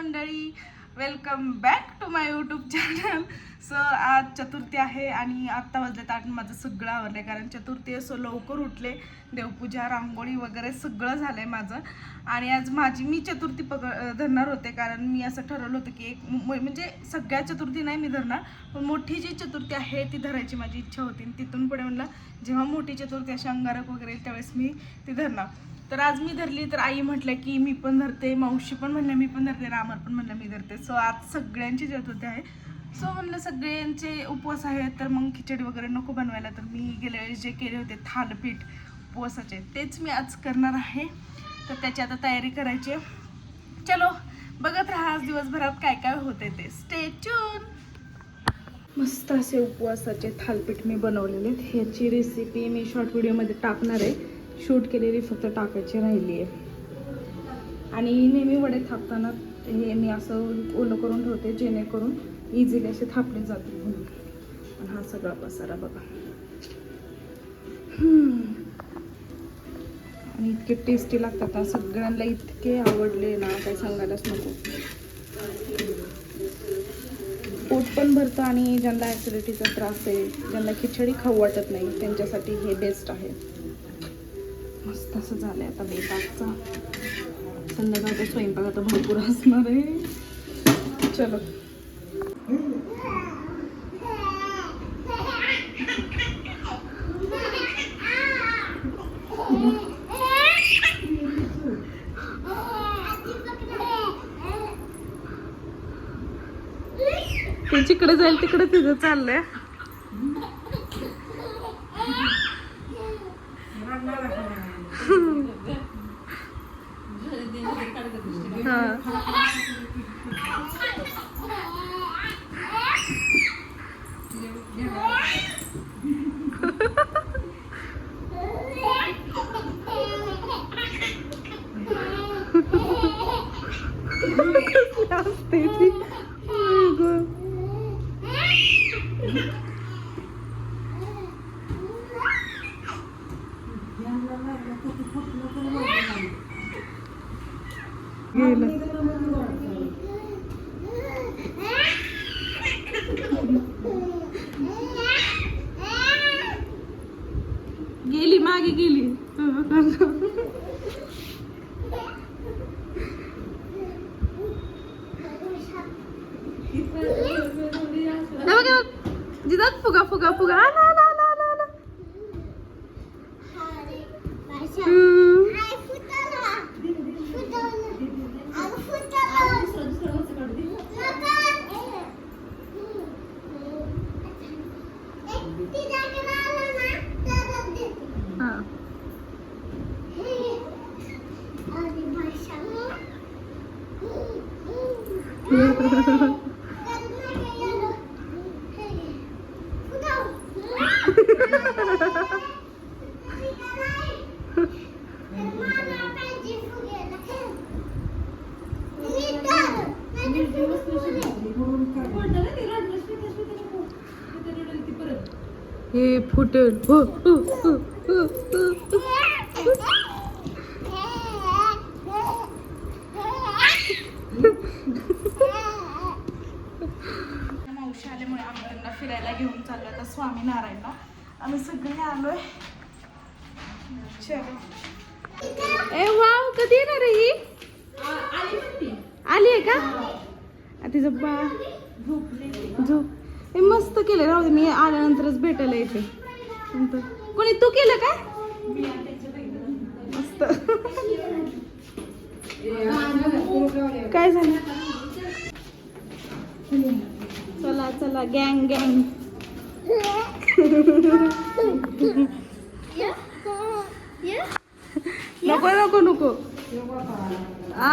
मंडळी welcome back to my YouTube channel so आज चतुर्थी आहे आणि आत्ता वाजलेत आठ माझं सगळं आवडलं कारण चतुर्थी असो लवकर उठले. देवपूजा रांगोळी वगैरे सगळं झालं आहे माझं. आणि आज माझी मी चतुर्थी पक धरणार होते कारण मी असं ठरवलं होतं की एक म्हणजे सगळ्या चतुर्थी नाही मी धरणार पण मोठी जी चतुर्थी आहे ती धरायची माझी इच्छा होती. आणि तिथून पुढे म्हणलं जेव्हा मोठी चतुर्थी अशी अंगारक वगैरे त्यावेळेस मी ती धरणार. तर आज मी धरली तर आई म्हटलं की मी पण धरते मावशी पण म्हणलं मी पण धरते रामर पण म्हणलं मी धरते. सो आज सगळ्यांची चतुर्थी आहे. सो म्हणलं सगळ्यांचे उपवास आहेत तर मग खिचडी वगैरे नको बनवायला. तर मी गेल्या वेळेस जे केले होते थालपीठ उपवासाचे तेच मी आज करणार आहे. तर त्याची आता तयारी करायची आहे. चलो बघत राहा आज दिवसभरात काय काय होते ते. स्टे मस्त असे उपवासाचे थालपीठ मी बनवलेले आहेत. ह्याची रेसिपी मी शॉर्ट व्हिडिओमध्ये टाकणार आहे. शूट केलेली फक्त टाकायची राहिली आहे. आणि नेहमी वडे थापताना हे मी असं ओलं करून ठेवते जेणेकरून इझिली असे थापले जातील म्हणून. आणि हा सगळा पसारा बघा. आणि इतके टेस्टी लागतात ना सगळ्यांना इतके आवडले ना काही सांगायलाच नको. पोट पण भरतं आणि ज्यांना ॲसिडिटीचा त्रास आहे ज्यांना खिचडी खाऊ वाटत नाही त्यांच्यासाठी हे बेस्ट आहे. मस्त असं आहे आता बेताचा संध्याकाळचा स्वयंपाक आता भरपूर असणार आहे. चलो. ते जिकडे जाईल तिकडे तिथं चाललंय हा असते ती आई गं. गेलं गेली मागे गेली. फुगा फुगा फुगा. आला आला. हे फुटेल हो, हो, हो, हो, हो, हो. मावशी आल्यामुळे आम्ही त्यांना फिरायला घेऊन चाललो आता स्वामीनारायणला आम्ही सगळे आलोय. चलो. ए वाव कधी येणार आहे ही? आली आहे का? तिचं बा झोप. हे मस्त केलं राहू दे मी आल्यानंतरच भेटायला येते. नंतर. कोणी तू केलं काय? मस्त. काय झालं? चला चला गँग गँग. नको नको नको. आ?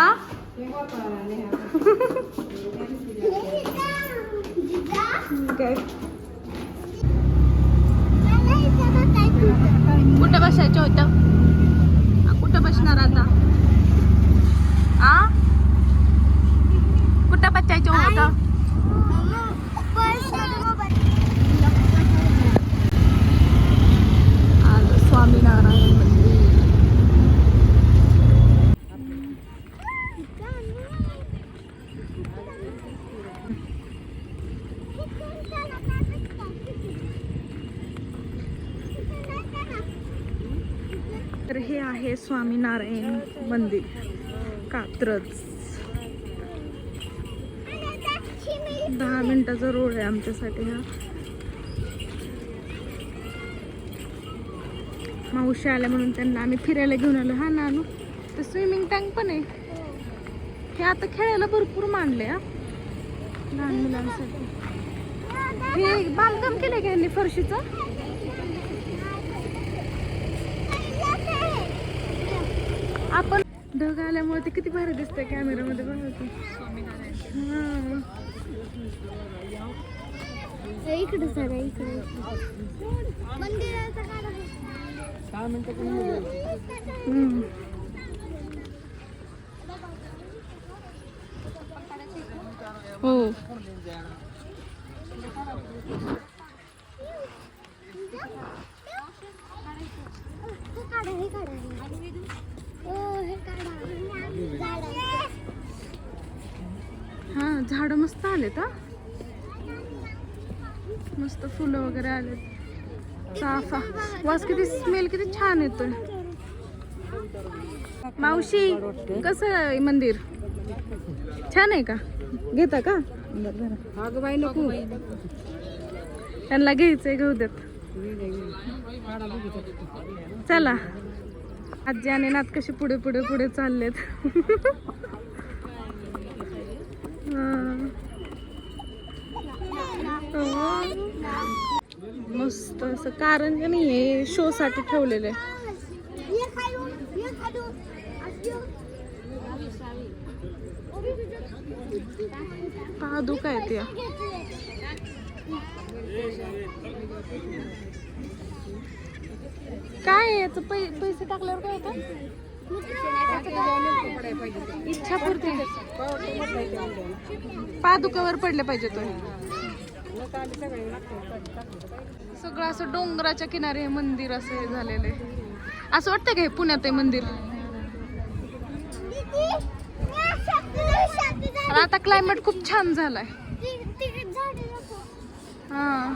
काय? कुठं बसायचं होतं? कुठं बसणार आता? आ कुठं बसायचं होतं आलं स्वामीनारायण मंदिर आहे स्वामीनारायण मंदिर कात्रज. दहा मिनिटाचा रोड आहे आमच्यासाठी हा. मावशी आल्या म्हणून त्यांना आम्ही फिरायला घेऊन आलो. हा नानू तर स्विमिंग टँक पण आहे. हे आता खेळायला भरपूर मांडले हा. लहान मुलांसाठी. हे बांधकाम केलं का यांनी फरशीचं? आपण ढग आल्यामुळे ते किती भारी दिसतंय कॅमेरामध्ये बघा. हा. इकडे सर इकडे. हो हे काढा हे काढा हा झाड मस्त आलेत हा. मस्त फुलं वगैरे आलेत. चाफा वास किती स्मेल किती छान येतोय. मावशी कसं आहे मंदिर? छान आहे का? घेता का? अगं बाई नको त्यांना घ्यायचंय घेऊ देत. चला. आजी आणि नात कशी पुढे पुढे पुढे चाललेत. मस्त असं कारण का नाही हे शो साठी ठेवलेलं. आहे ये आहेत या. काय याचं पै पैसे टाकल्यावर काय होतं? इच्छा पूर्ती. पादुकावर पडले पाहिजे तो. सगळं असं डोंगराच्या किनारे हे मंदिर असं हे झालेलं आहे. असं वाटतं का हे पुण्यात आहे मंदिर? आता क्लायमेट खूप छान झालाय. हा.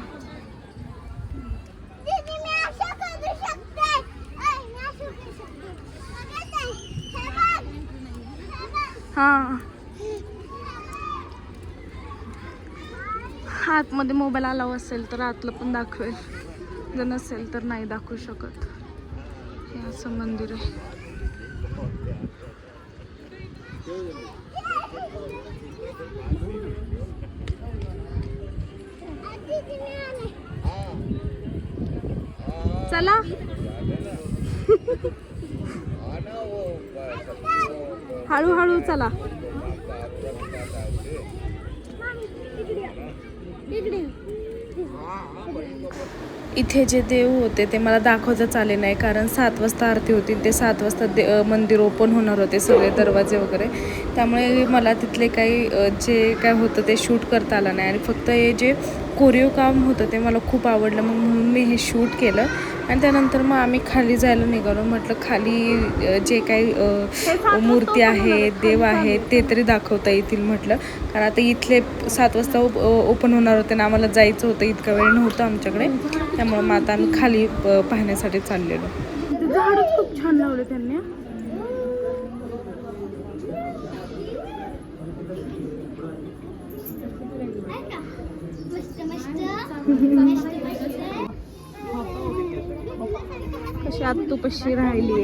हा. आतमध्ये मोबाईल अलाव असेल तर आतलं पण दाखवेल. जर नसेल तर नाही दाखवू शकत. हे असं मंदिर आहे. चला. हळूहळू चला. इथे जे देव होते ते मला दाखवताच आले नाही कारण सात वाजता आरती होती ते सात वाजता दे मंदिर ओपन होणार होते सगळे दरवाजे वगैरे. त्यामुळे मला तिथले काही जे काय होतं ते शूट करता आलं नाही. आणि फक्त हे जे कोरिओ काम होतं ते मला खूप आवडलं. मग म्हणून मी हे शूट केलं. आणि त्यानंतर मग आम्ही खाली जायला निघालो. म्हटलं खाली जे काही मूर्ती आहेत देव आहेत ते तरी दाखवता येतील म्हटलं. कारण आता इथले सात वाजता ओप ओपन होणार होते ना आम्हाला जायचं होतं. इतका वेळ नव्हता आमच्याकडे. त्यामुळे मग आता आम्ही खाली पाहण्यासाठी चाललेलो. झाडच खूप छान लावले त्यांनी मस्त मस्त मस्त मस्त कशी पशी राहिली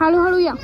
हळूहळू या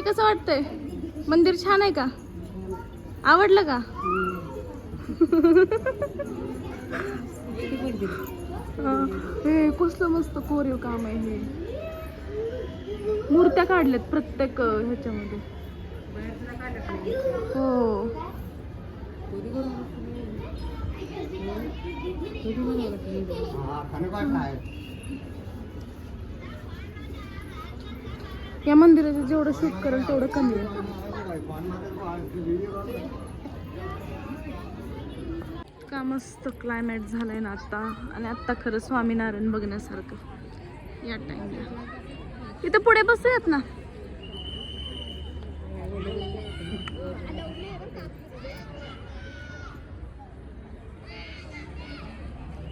मावशी कसं वाटतंय? मंदिर छान आहे का? आवडलं का? हे कसलं मस्त कोरीव काम आहे हे. मूर्त्या काढल्यात प्रत्येक ह्याच्यामध्ये. हो. या मंदिराचं जेवढं शूट करेल तेवढं कमी आहे. का मस्त क्लायमेट झालंय ना आता. आणि आत्ता खरं स्वामीनारायण बघण्यासारखं. या टाइमला इथं पुढे बसूयात ना.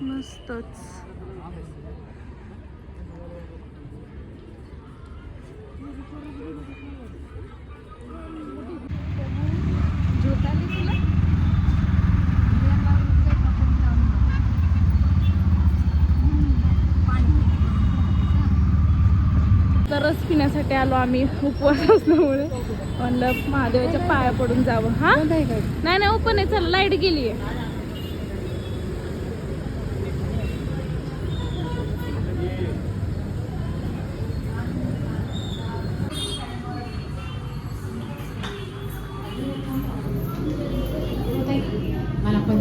मस्तच. रस पिण्यासाठी आलो आम्ही उपवास असल्यामुळे म्हणलं महादेवाच्या पाया पडून जावं हा नाही नाही ओपन आहे चला लाइट गेली आहे मला पण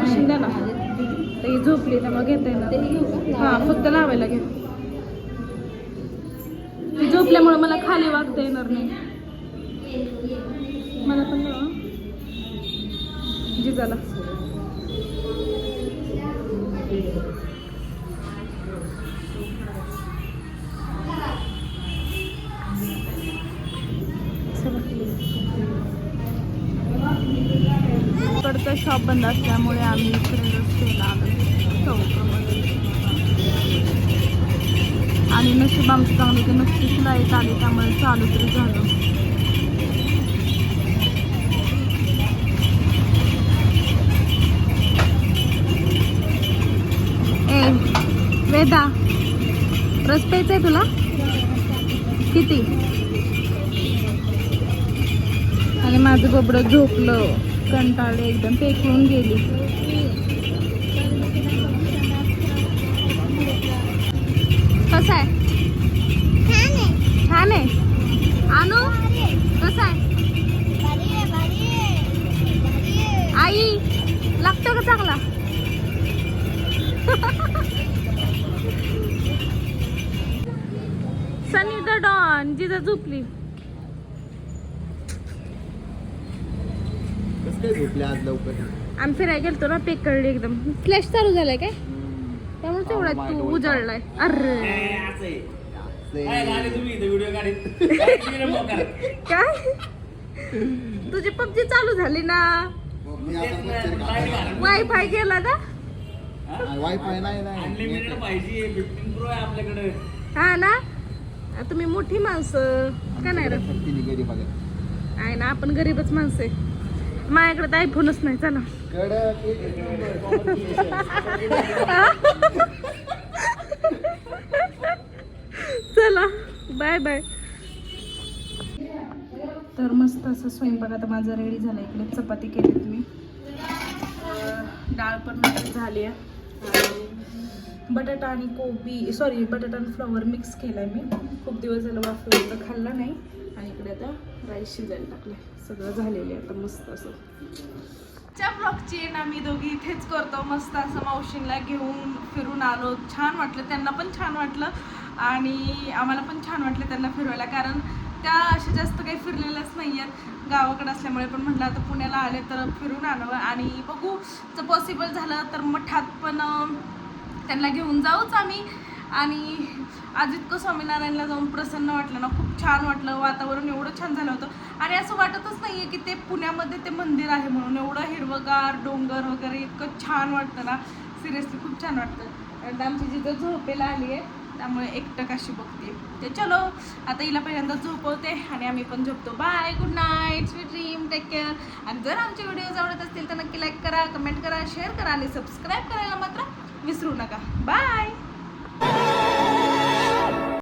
आमच्या दोघींना द्या ना. ताई झोपली त्यामुळे घेता येणार हा फक्त लावायला घे. ती झोपल्यामुळे मला खाली वागता येणार नाही. मला पण जिजाला. बंद असल्यामुळे आम्ही इकडे रस्त्याला आलो. हो, चौकामध्ये आणि नशीब आमचं चांगलं की नक्कीच लाइट आली त्यामुळे चालू तरी झालं. वेदा रस प्यायचा आहे तुला? किती? आणि माझं बोबडं झोपलं. कंटाळले एकदम पेकळून गेली. कसं आहे? छान आहे. आणू कसं आहे. आई लागतो का चांगला? सनी द डॉन जिजा झोपली. कसं काय झोपले आज लवकर? आम्ही फिरायला गेलतो ना पेकळली एकदम. फ्लॅश चालू झालाय काय? त्यामुळे तेवढा तू उजळलाय. अरे. काय? तुझी पबजी चालू झाली ना. वायफाय गेला ना? वायफाय नाही नाही. हा ना? तुम्ही मोठी माणसं. का नाही रे? आहे ना आपण गरीबच माणसं आहे. माझ्याकडे तर आयफोनच नाही चला. चला बाय बाय तर मस्त असं स्वयंपाक आता माझा रेडी झाला. इकडे चपाती केली तुम्ही. डाळ पण झाली आहे. बटाटा आणि कोबी सॉरी बटाटा आणि फ्लॉवर मिक्स केला आहे मी. खूप दिवस झालं वाफलं तर खाल्ला नाही. आणि इकडे आता राईस शिजायला टाकले सगळं झालेलं आहे आता मस्त असं. च्या ब्लॉगची एंड आम्ही दोघी इथेच करतो. मस्त असं मावशींना घेऊन फिरून आलो. छान वाटलं. त्यांना पण छान वाटलं. आणि आम्हाला पण छान वाटलं त्यांना फिरवायला. कारण त्या अशा जास्त काही फिरलेल्याच नाही आहेत गावाकडे असल्यामुळे पण म्हटलं आता पुण्याला आले तर फिरून आणावं. आणि बघू जर पॉसिबल झालं तर मठात पण त्यांना घेऊन जाऊच आम्ही. आणि आज इतकं स्वामीनारायणला जाऊन प्रसन्न वाटलं ना खूप छान वाटलं वातावरण एवढं छान झालं होतं. आणि असं वाटतच नाही आहे की ते पुण्यामध्ये ते मंदिर आहे म्हणून. एवढं हिरवगार डोंगर वगैरे इतकं छान वाटतं ना. सिरियसली खूप छान वाटतं. आणि आमची जिथं झोपेला आली आहे त्यामुळे एकटक अशी बघते ते चलो आता हिला पहिल्यांदा झोपवते आणि आम्ही पण झोपतो. Bye good night sweet dream take care आणि जर आमचे व्हिडिओज आवडत असतील तर नक्की लाईक करा कमेंट करा शेअर करा आणि सबस्क्राईब करायला मात्र विसरू नका. बाय